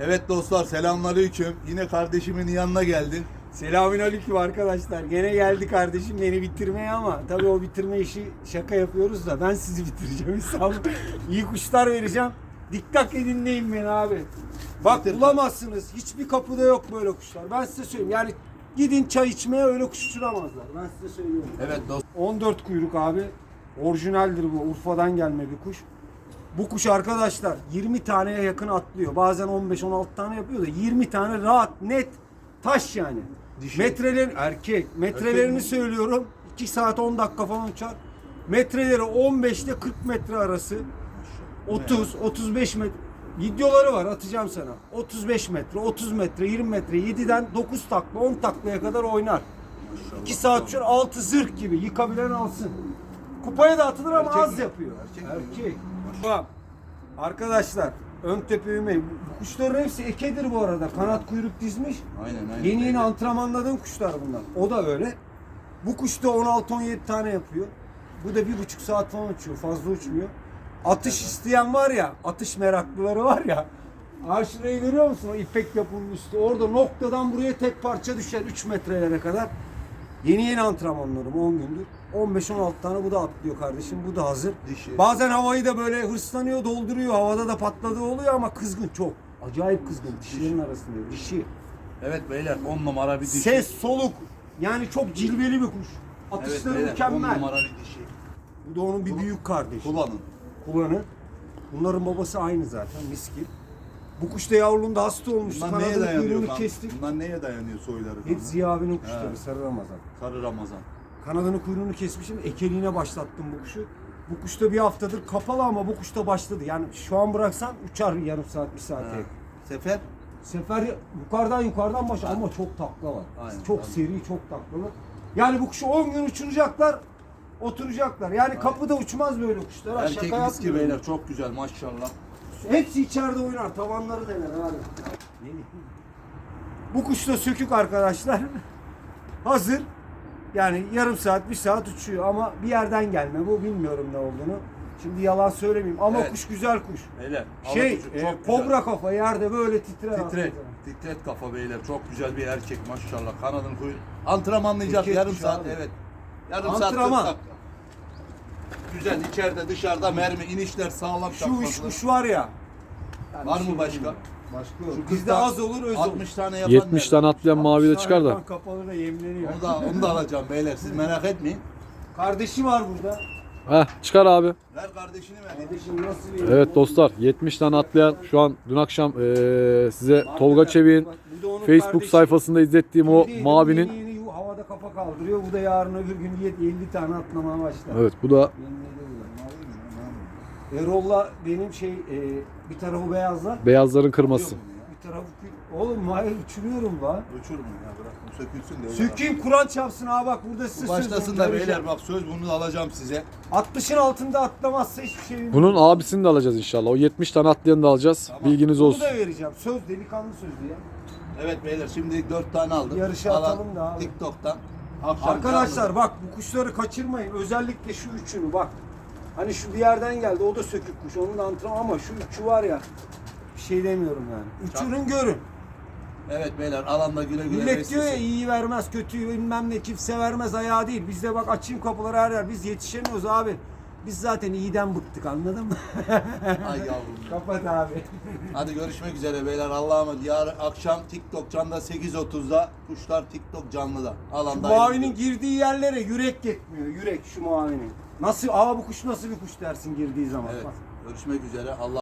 Evet dostlar selamünaleyküm. Yine kardeşimin yanına geldin. Selamünaleyküm arkadaşlar. Gene geldi kardeşim beni bitirmeye ama tabii o bitirme işi şaka yapıyoruz da ben sizi bitireceğim İstanbul. İyi kuşlar vereceğim. Dikkatle dinleyin beni abi. Bak Bitir. bulamazsınız. Hiçbir kapıda yok böyle kuşlar. Ben size söyleyeyim. Yani gidin çay içmeye öyle kuş uçuramazlar. Ben size söylüyorum. Evet dost. 14 kuyruk abi. Orijinaldir bu. Urfa'dan gelme bir kuş. Bu kuş arkadaşlar 20 taneye yakın atlıyor. Bazen 15-16 tane yapıyor da 20 tane rahat, net taş yani. Dişi. Metrelerin erkek. Metrelerini mi? söylüyorum. 2 saat 10 dakika falan uçar. Metreleri 15 ile 40 metre arası. 30, 35 metre. Videoları var atacağım sana. 35 metre, 30 metre, 20 metre, 7'den 9 takla, 10 taklaya kadar oynar. 2 saat uçar, altı zırh gibi. Yıkabilen alsın. Kupaya da atılır ama az yapıyor. Erkek? Erkek. Bak. Arkadaşlar ön tepe üme. Bu kuşların hepsi ekedir bu arada. Kanat kuyruk dizmiş. Aynen aynen. Yeni yeni antrenmanladığım kuşlar bunlar. O da öyle. Bu kuş da 16-17 tane yapıyor. Bu da bir buçuk saat falan uçuyor. Fazla uçmuyor. Atış isteyen var ya, atış meraklıları var ya. Şurayı görüyor musun? O ipek yapılmış. Orada noktadan buraya tek parça düşer 3 metrelere kadar. Yeni yeni antrenmanlarım 10 gündür. 15-16 tane bu da atlıyor kardeşim. Bu da hazır. Dişi. Bazen havayı da böyle hırslanıyor, dolduruyor. Havada da patladığı oluyor ama kızgın çok. Acayip kızgın. Dişlerin arasında. Dişi. Evet beyler 10 numara bir dişi. Ses, soluk. Yani çok cilveli bir kuş. Evet Atışları beyler 10 mükemmel. numara bir dişi. Bu da onun bir büyük kardeşi. Kullanın. Kulanı. Bunların babası aynı zaten miski. Bu kuş da yavruluğunda hasta olmuştu. Bunlar neye Kanadını dayanıyor kuyruğunu kan? kestik. Bunlar neye dayanıyor soyları? Hep Ziya abinin kuşları. Sarı Ramazan. Sarı Ramazan. Kanadını kuyruğunu kesmişim. Ekeliğine başlattım bu kuşu. Bu kuş da bir haftadır kapalı ama bu kuş da başladı. Yani şu an bıraksan uçar yarım saat, bir saate. Ha. Sefer. Sefer yukarıdan yukarıdan başlar ama çok takla var. Aynen, çok aynen. seri, çok taklalı. Yani bu kuşu 10 gün uçuracaklar, oturacaklar. Yani kapıda uçmaz böyle kuşlar. Erkek şaka miski yapmıyorum. beyler çok güzel maşallah. Hepsi içeride oynar, tavanları dener abi. Bu kuş da sökük arkadaşlar. Hazır. Yani yarım saat, bir saat uçuyor ama bir yerden gelme. Bu bilmiyorum ne olduğunu. Şimdi yalan söylemeyeyim ama Evet. kuş güzel kuş. Beyler. Şey, e, güzel. kobra kafa yerde böyle titrer. Titret. aslında. Titret kafa beyler. Çok güzel bir erkek maşallah. Kanadını koyun. Antrenmanlayacak Erkek yarım saat. abi. Evet. Yarım Antrenman. saat 40 dakika. Güzel içeride dışarıda mermi inişler sağlam Şu üç kuş var ya. Yani Var mı şey başka? bilmiyorum. Başka yok. Bizde 40 az olur öz olur. 60 tane yapan 70 nerede? tane atlayan mavi de çıkar da. Kapalı da yemleniyor. Onu da, onu da alacağım beyler. Siz merak etmeyin. Kardeşi var burada. Heh çıkar abi. Ver kardeşini ver. Kardeşim nasıl bir Evet dostlar 70 tane atlayan şu an dün akşam eee, size Tolga Çevik'in Facebook sayfasında izlettiğim o mavinin yeni, yeni havada kafa kaldırıyor. Bu da yarın öbür gün 50 tane atlamaya başlar. Evet bu da. Erol'la benim şey e, bir tarafı beyazlar. beyazların kırması. Bir tarafı Oğlum mahir uçuruyorum lan. Uçurma ya bırak. Bu sökülsün de. Sökeyim Kur'an çarpsın ha bak burada size. Başlasın da beyler bak söz bunu alacağım size. 60'ın altında atlamazsa hiçbir şey bilmiyorum. Bunun abisini de alacağız inşallah. O 70 tane atlayanı da alacağız. Tamam. Bilginiz Bunu olsun. da vereceğim. Söz delikanlı sözü ya. Evet beyler şimdi 4 tane aldım. Yarışa Kalan atalım da abi. TikTok'tan. Akşam Arkadaşlar canlı. bak bu kuşları kaçırmayın. Özellikle şu üçünü bak. Hani şu bir yerden geldi. O da sökük kuş. Onun antrenman ama şu üçü var ya. Bir şey demiyorum yani. Uçurun görün. Evet beyler alanda güle güle Millet diyor ya iyi vermez, kötüyü bilmem ne kimse vermez ayağı değil. Bizde bak açayım kapıları her yer. Biz yetişemiyoruz abi. Biz zaten iyiden bıktık anladın mı? Ay yavrum. Kapat abi. Hadi görüşmek üzere beyler. Allah'a emanet. Yarın akşam TikTok canlı 8.30'da kuşlar TikTok canlıda. Şu Alanda. mavinin girdiği yerlere yürek yetmiyor. Yürek şu mavinin. Nasıl, aa bu kuş nasıl bir kuş dersin girdiği zaman. Evet. Bak. Görüşmek üzere. Allah